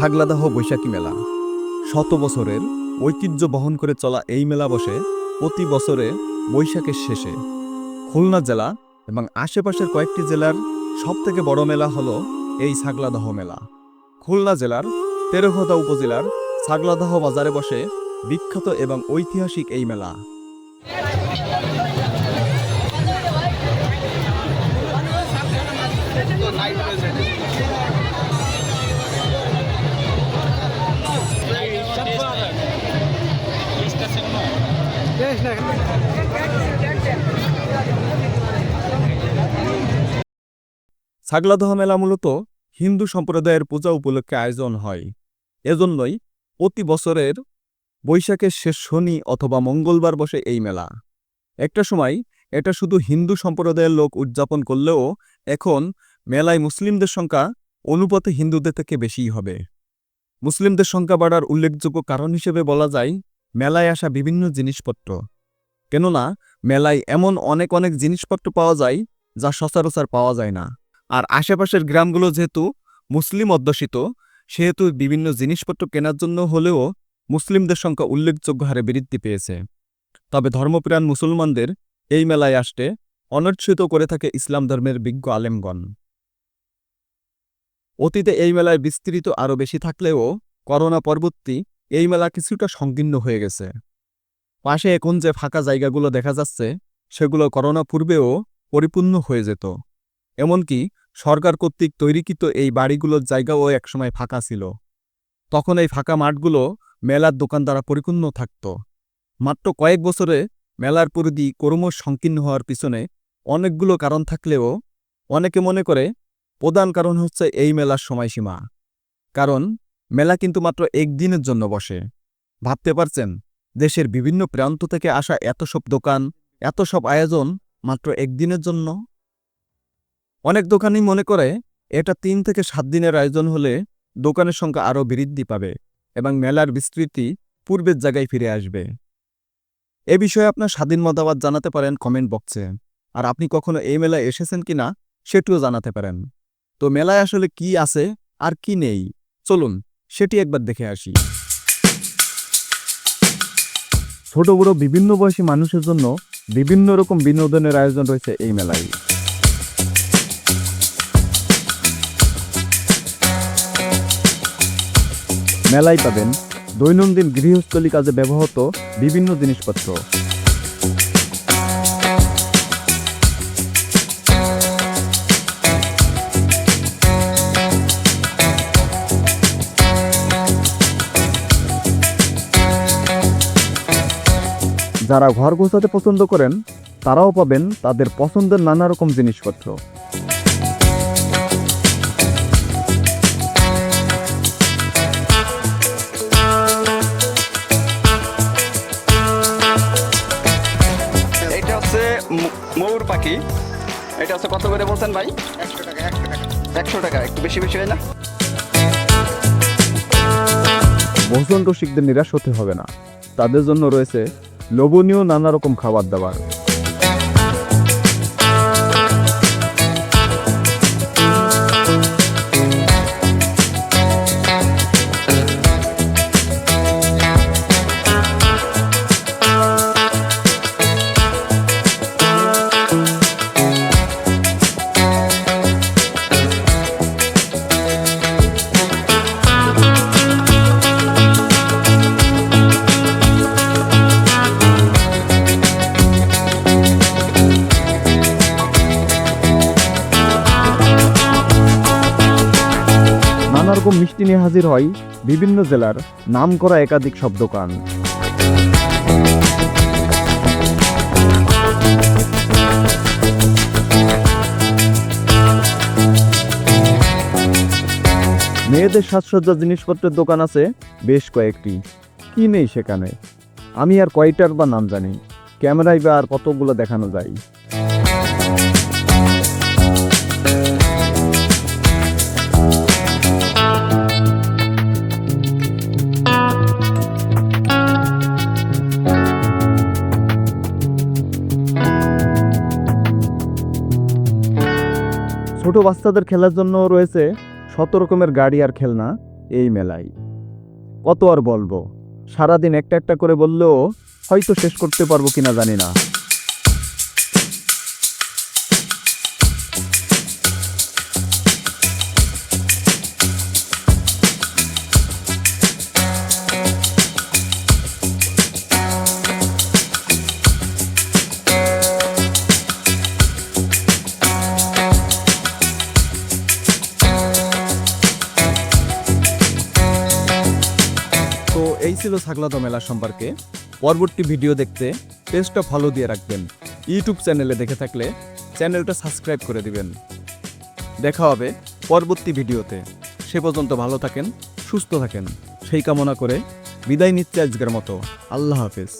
ছাগলাদাহ বৈশাখী মেলা। শত বছরের ঐতিহ্য বহন করে চলা এই মেলা বসে প্রতি বছরে বৈশাখের শেষে। খুলনা জেলা এবং আশেপাশের কয়েকটি জেলার সবথেকে বড় মেলা হলো এই ছাগলাদাহ মেলা। খুলনা জেলার তেরোহদা উপজেলার ছাগলাদাহ বাজারে বসে বিখ্যাত এবং ঐতিহাসিক এই মেলা। ছাগলাদহ মেলা মূলত হিন্দু সম্প্রদায়ের পূজা উপলক্ষে আয়োজন হয়। এজন্যই প্রতি বছরের বৈশাখের শেষ শনি অথবা মঙ্গলবার বসে এই মেলা। একটা সময় এটা শুধু হিন্দু সম্প্রদায়ের লোক উদযাপন করলেও এখন মেলায় মুসলিমদের সংখ্যা অনুপাতে হিন্দুদের থেকে বেশিই হবে। মুসলিমদের সংখ্যা বাড়ার উল্লেখযোগ্য কারণ হিসেবে বলা যায় মেলায় আসা বিভিন্ন জিনিসপত্র। কেননা, মেলায় এমন অনেক অনেক জিনিসপত্র পাওয়া যায় যা সচরাচর পাওয়া যায় না। আর আশেপাশের গ্রামগুলো যেহেতু মুসলিম অধ্যুষিত, সেহেতু বিভিন্ন জিনিসপত্র কেনার জন্য হলেও মুসলিমদের সংখ্যা উল্লেখযোগ্য হারে বৃদ্ধি পেয়েছে। তবে ধর্মপ্রাণ মুসলমানদের এই মেলায় আসতে অনর্থিত করে থাকে ইসলাম ধর্মের বিজ্ঞ আলেমগণ। অতীতে এই মেলায় বিস্তৃত আরও বেশি থাকলেও করোনা পরবর্তী এই মেলা কিছুটা সংকীর্ণ হয়ে গেছে। পাশে এখন যে ফাঁকা জায়গাগুলো দেখা যাচ্ছে, সেগুলো করোনা পূর্বেও পরিপূর্ণ হয়ে যেত। এমনকি সরকার কর্তৃক তৈরিকৃত এই বাড়িগুলোর জায়গাও একসময় ফাঁকা ছিল। তখন এই ফাঁকা মাঠগুলো মেলার দোকান দ্বারা পরিপূর্ণ থাকত। মাত্র কয়েক বছরে মেলার পরিধি ক্রমশ সংকীর্ণ হওয়ার পিছনে অনেকগুলো কারণ থাকলেও অনেকে মনে করে, প্রধান কারণ হচ্ছে এই মেলার সময়সীমা। কারণ মেলা কিন্তু মাত্র একদিনের জন্য বসে। ভাবতে পারছেন, দেশের বিভিন্ন প্রান্ত থেকে আসা এত সব দোকান, এত সব আয়োজন মাত্র একদিনের জন্য? অনেক দোকানই মনে করে, এটা তিন থেকে সাত দিনের আয়োজন হলে দোকানের সংখ্যা আরও বৃদ্ধি পাবে এবং মেলার বিস্তৃতি পূর্বের জায়গায় ফিরে আসবে। এ বিষয়ে আপনার স্বাধীন মতামত জানাতে পারেন কমেন্ট বক্সে। আর আপনি কখনো এই মেলায় এসেছেন কিনা সেটিও জানাতে পারেন। তো মেলায় আসলে কি আছে আর কি নেই? চলুন সেটি একবার দেখে আসি। ছোট, বড়, বিভিন্ন বয়সী মানুষের জন্য বিভিন্ন রকম বিনোদনের আয়োজন রয়েছে এই মেলায়। মেলায় পাবেন দৈনন্দিন গৃহস্থলী কাজে ব্যবহৃত বিভিন্ন জিনিসপত্র। যারা ঘর গোছাতে পছন্দ করেন তারাও পাবেন তাদের পছন্দের নানা রকম জিনিসপত্র। এটা হচ্ছে ময়ূর পাখি। এটা হচ্ছে কত করে বলছেন ভাই? একশো টাকা একটু বেশি বেশি হয় না? ভোজন রসিকদের নিরাশ হতে হবে না। তাদের জন্য রয়েছে লোভনীয় নানা রকম খাবার দাবার। রকম মিষ্টি নিয়ে হাজির হয় বিভিন্ন জেলার নাম করা একাধিক সব দোকান। মেয়েদের সাজসজ্জা জিনিসপত্রের দোকান আছে বেশ কয়েকটি। কি নেই সেখানে? আমি আর কয়টার বা নাম জানি। ক্যামেরায় বা আর কতগুলো দেখানো যায়? ছোট বাচ্চাদের খেলার জন্য রয়েছে শত রকমের গাড়ি আর খেলনা এই মেলায়। কত আর বলব? সারাদিন একটা একটা করে বললেও হয়তো শেষ করতে পারব কিনা জানি না। ছিল ছাগলাদা মেলা সম্পর্কে। পরবর্তী ভিডিও দেখতে পেজটা ফলো দিয়ে রাখবেন। ইউটিউব চ্যানেলে দেখে থাকলে চ্যানেলটা সাবস্ক্রাইব করে দিবেন। দেখা হবে পরবর্তী ভিডিওতে। সে পর্যন্ত ভালো থাকেন, সুস্থ থাকেন। সেই কামনা করে বিদায় নিচ্ছে আজকের মতো। আল্লাহ হাফেজ।